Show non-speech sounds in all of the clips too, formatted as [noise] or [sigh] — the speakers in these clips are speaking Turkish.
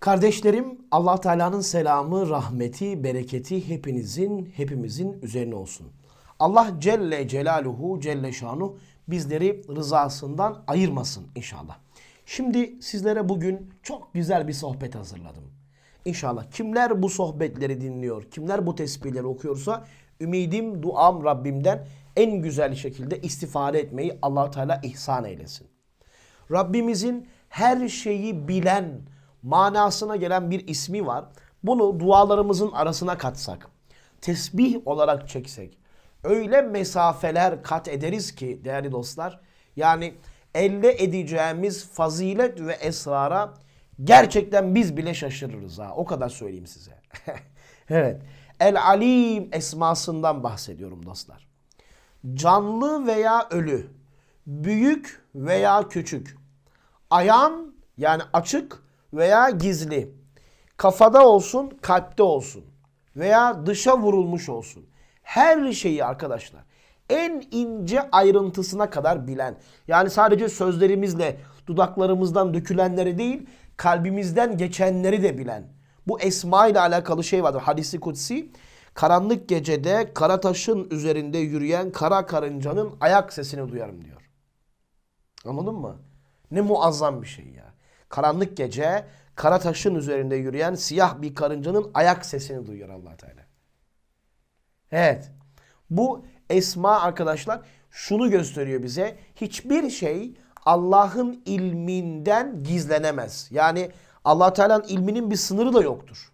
Kardeşlerim Allah Teala'nın selamı, rahmeti, bereketi hepinizin, hepimizin üzerine olsun. Allah Celle Celaluhu, Celle Şanu bizleri rızasından ayırmasın inşallah. Şimdi sizlere bugün çok güzel bir sohbet hazırladım. İnşallah kimler bu sohbetleri dinliyor, kimler bu tesbihleri okuyorsa ümidim, duam Rabbimden en güzel şekilde istifade etmeyi allah Teala ihsan eylesin. Rabbimizin her şeyi bilen manasına gelen bir ismi var. Bunu dualarımızın arasına katsak, tesbih olarak çeksek, öyle mesafeler kat ederiz ki değerli dostlar, yani elde edeceğimiz fazilet ve esrara gerçekten biz bile şaşırırız ha. O kadar söyleyeyim size. [laughs] evet. El Alim esmasından bahsediyorum dostlar. Canlı veya ölü, büyük veya küçük, ayan yani açık veya gizli, kafada olsun, kalpte olsun veya dışa vurulmuş olsun. Her şeyi arkadaşlar en ince ayrıntısına kadar bilen. Yani sadece sözlerimizle dudaklarımızdan dökülenleri değil, kalbimizden geçenleri de bilen. Bu esma ile alakalı şey vardır. Hadisi kutsi. Karanlık gecede kara taşın üzerinde yürüyen kara karıncanın ayak sesini duyarım diyor. Anladın mı? Ne muazzam bir şey ya. Karanlık gece kara taşın üzerinde yürüyen siyah bir karıncanın ayak sesini duyuyor allah Teala. Evet. Bu esma arkadaşlar şunu gösteriyor bize. Hiçbir şey Allah'ın ilminden gizlenemez. Yani allah Teala'nın ilminin bir sınırı da yoktur.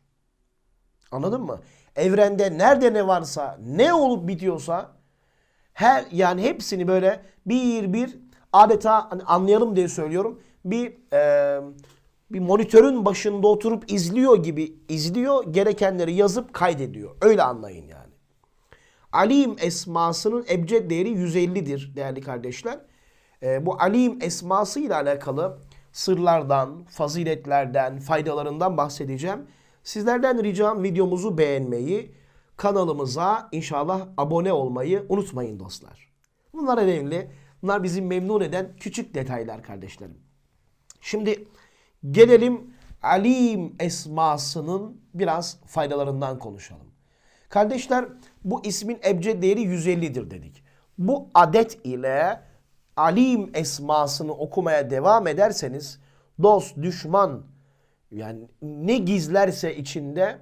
Anladın mı? Evrende nerede ne varsa, ne olup bitiyorsa her yani hepsini böyle bir bir adeta hani anlayalım diye söylüyorum. Bir e, bir monitörün başında oturup izliyor gibi izliyor, gerekenleri yazıp kaydediyor. Öyle anlayın yani. Alim esmasının ebced değeri 150'dir değerli kardeşler. E, bu alim esması ile alakalı sırlardan, faziletlerden, faydalarından bahsedeceğim. Sizlerden ricam videomuzu beğenmeyi, kanalımıza inşallah abone olmayı unutmayın dostlar. Bunlar önemli. Bunlar bizi memnun eden küçük detaylar kardeşlerim. Şimdi gelelim Alim esmasının biraz faydalarından konuşalım. Kardeşler bu ismin ebced değeri 150'dir dedik. Bu adet ile Alim esmasını okumaya devam ederseniz dost, düşman yani ne gizlerse içinde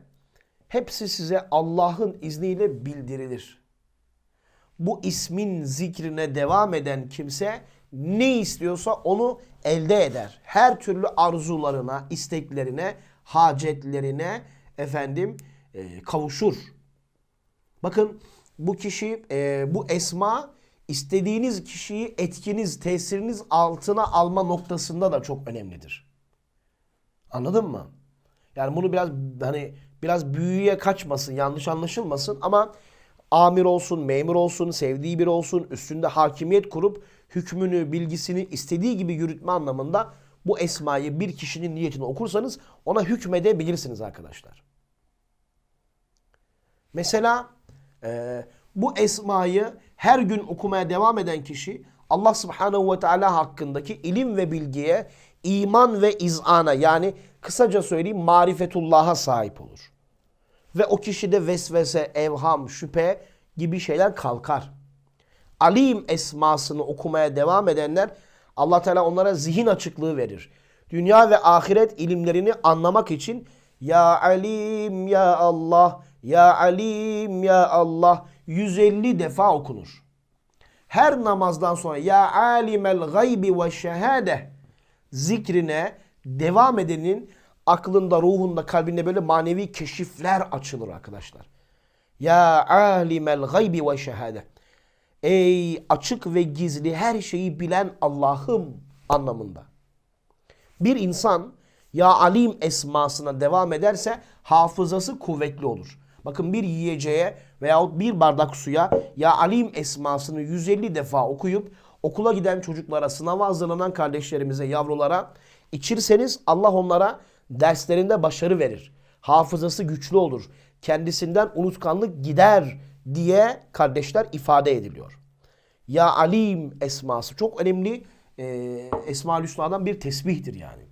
hepsi size Allah'ın izniyle bildirilir. Bu ismin zikrine devam eden kimse ne istiyorsa onu elde eder. Her türlü arzularına, isteklerine, hacetlerine efendim e, kavuşur. Bakın bu kişi, e, bu esma istediğiniz kişiyi etkiniz, tesiriniz altına alma noktasında da çok önemlidir. Anladın mı? Yani bunu biraz hani biraz büyüye kaçmasın, yanlış anlaşılmasın ama amir olsun, memur olsun, sevdiği biri olsun, üstünde hakimiyet kurup hükmünü, bilgisini istediği gibi yürütme anlamında bu esmayı bir kişinin niyetini okursanız ona hükmedebilirsiniz arkadaşlar. Mesela e, bu esmayı her gün okumaya devam eden kişi Allah subhanehu ve teala hakkındaki ilim ve bilgiye, iman ve izana yani kısaca söyleyeyim marifetullah'a sahip olur. Ve o kişide vesvese, evham, şüphe gibi şeyler kalkar. Alim esmasını okumaya devam edenler Allah Teala onlara zihin açıklığı verir. Dünya ve ahiret ilimlerini anlamak için ya alim ya Allah, ya alim ya Allah 150 defa okunur. Her namazdan sonra ya alimel gaybi ve şehade zikrine devam edenin aklında, ruhunda, kalbinde böyle manevi keşifler açılır arkadaşlar. Ya alimel gaybi ve şehade. Ey açık ve gizli her şeyi bilen Allah'ım anlamında. Bir insan ya alim esmasına devam ederse hafızası kuvvetli olur. Bakın bir yiyeceğe veyahut bir bardak suya ya alim esmasını 150 defa okuyup okula giden çocuklara, sınava hazırlanan kardeşlerimize, yavrulara içirseniz Allah onlara derslerinde başarı verir. Hafızası güçlü olur. Kendisinden unutkanlık gider diye kardeşler ifade ediliyor. Ya Alim esması çok önemli e, Esma-ül Hüsna'dan bir tesbihtir yani.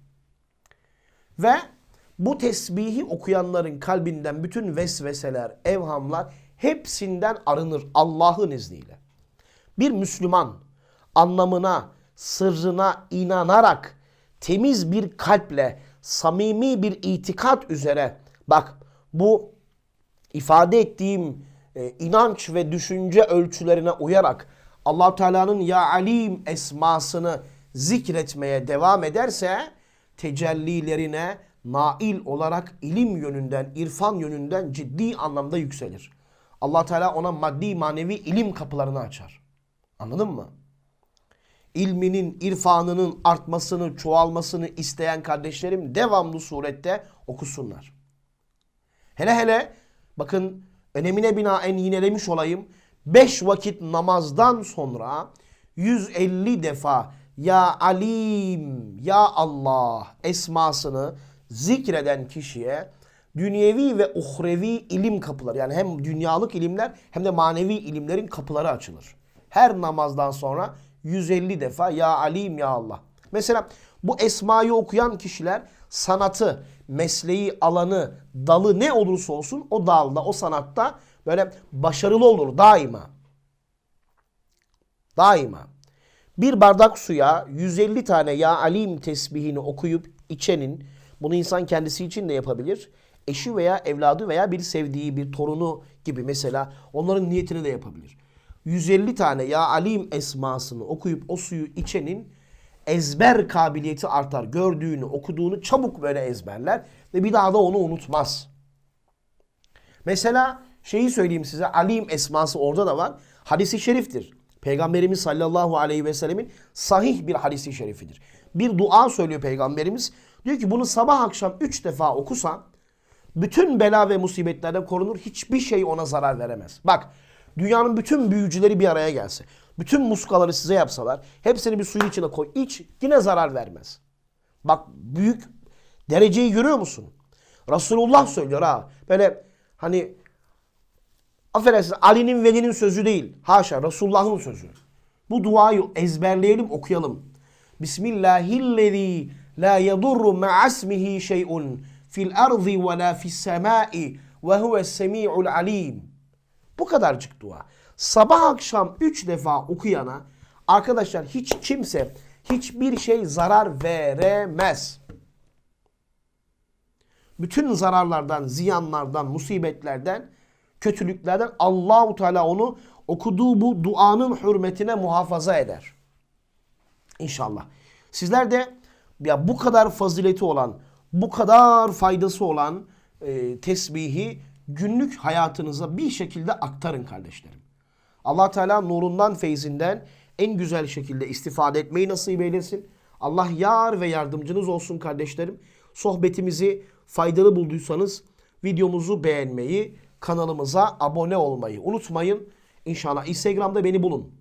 Ve Bu tesbihi okuyanların kalbinden bütün vesveseler, evhamlar hepsinden arınır Allah'ın izniyle. Bir Müslüman anlamına, sırrına inanarak temiz bir kalple, samimi bir itikat üzere bak bu ifade ettiğim e, inanç ve düşünce ölçülerine uyarak allah Teala'nın Ya Alim esmasını zikretmeye devam ederse tecellilerine nail olarak ilim yönünden, irfan yönünden ciddi anlamda yükselir. allah Teala ona maddi manevi ilim kapılarını açar. Anladın mı? İlminin, irfanının artmasını, çoğalmasını isteyen kardeşlerim devamlı surette okusunlar. Hele hele bakın önemine binaen yinelemiş olayım. 5 vakit namazdan sonra 150 defa Ya Alim, Ya Allah esmasını zikreden kişiye dünyevi ve uhrevi ilim kapıları yani hem dünyalık ilimler hem de manevi ilimlerin kapıları açılır. Her namazdan sonra 150 defa Ya Alim Ya Allah. Mesela bu esmayı okuyan kişiler sanatı, mesleği, alanı, dalı ne olursa olsun o dalda, o sanatta böyle başarılı olur daima. Daima. Bir bardak suya 150 tane Ya Alim tesbihini okuyup içenin, bunu insan kendisi için de yapabilir. Eşi veya evladı veya bir sevdiği, bir torunu gibi mesela onların niyetini de yapabilir. 150 tane Ya Alim esmasını okuyup o suyu içenin ezber kabiliyeti artar. Gördüğünü, okuduğunu çabuk böyle ezberler ve bir daha da onu unutmaz. Mesela şeyi söyleyeyim size Alim esması orada da var. Hadisi şeriftir. Peygamberimiz sallallahu aleyhi ve sellemin sahih bir hadisi şerifidir. Bir dua söylüyor Peygamberimiz. Diyor ki bunu sabah akşam üç defa okusan bütün bela ve musibetlerden korunur. Hiçbir şey ona zarar veremez. Bak dünyanın bütün büyücüleri bir araya gelse. Bütün muskaları size yapsalar. Hepsini bir suyun içine koy. iç yine zarar vermez. Bak büyük dereceyi görüyor musun? Resulullah söylüyor ha. Böyle hani affedersin Ali'nin Veli'nin sözü değil. Haşa Resulullah'ın sözü. Bu duayı ezberleyelim okuyalım. Bismillahillezî la yedurru ma'asmihi şey'un fil ardı ve la fis semai ve huves semi'ul alim. Bu kadarcık dua. Sabah akşam üç defa okuyana arkadaşlar hiç kimse hiçbir şey zarar veremez. Bütün zararlardan, ziyanlardan, musibetlerden, kötülüklerden Allahu Teala onu okuduğu bu duanın hürmetine muhafaza eder. İnşallah. Sizler de ya bu kadar fazileti olan, bu kadar faydası olan e, tesbihi günlük hayatınıza bir şekilde aktarın kardeşlerim. Allah Teala nurundan, feyzinden en güzel şekilde istifade etmeyi nasip eylesin. Allah yar ve yardımcınız olsun kardeşlerim. Sohbetimizi faydalı bulduysanız videomuzu beğenmeyi, kanalımıza abone olmayı unutmayın. İnşallah Instagram'da beni bulun.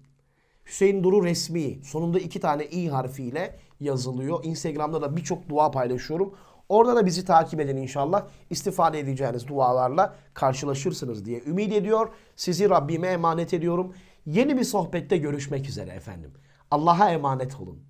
Hüseyin Duru resmi sonunda iki tane i harfiyle yazılıyor. Instagram'da da birçok dua paylaşıyorum. Orada da bizi takip edin inşallah. İstifade edeceğiniz dualarla karşılaşırsınız diye ümit ediyor. Sizi Rabbime emanet ediyorum. Yeni bir sohbette görüşmek üzere efendim. Allah'a emanet olun.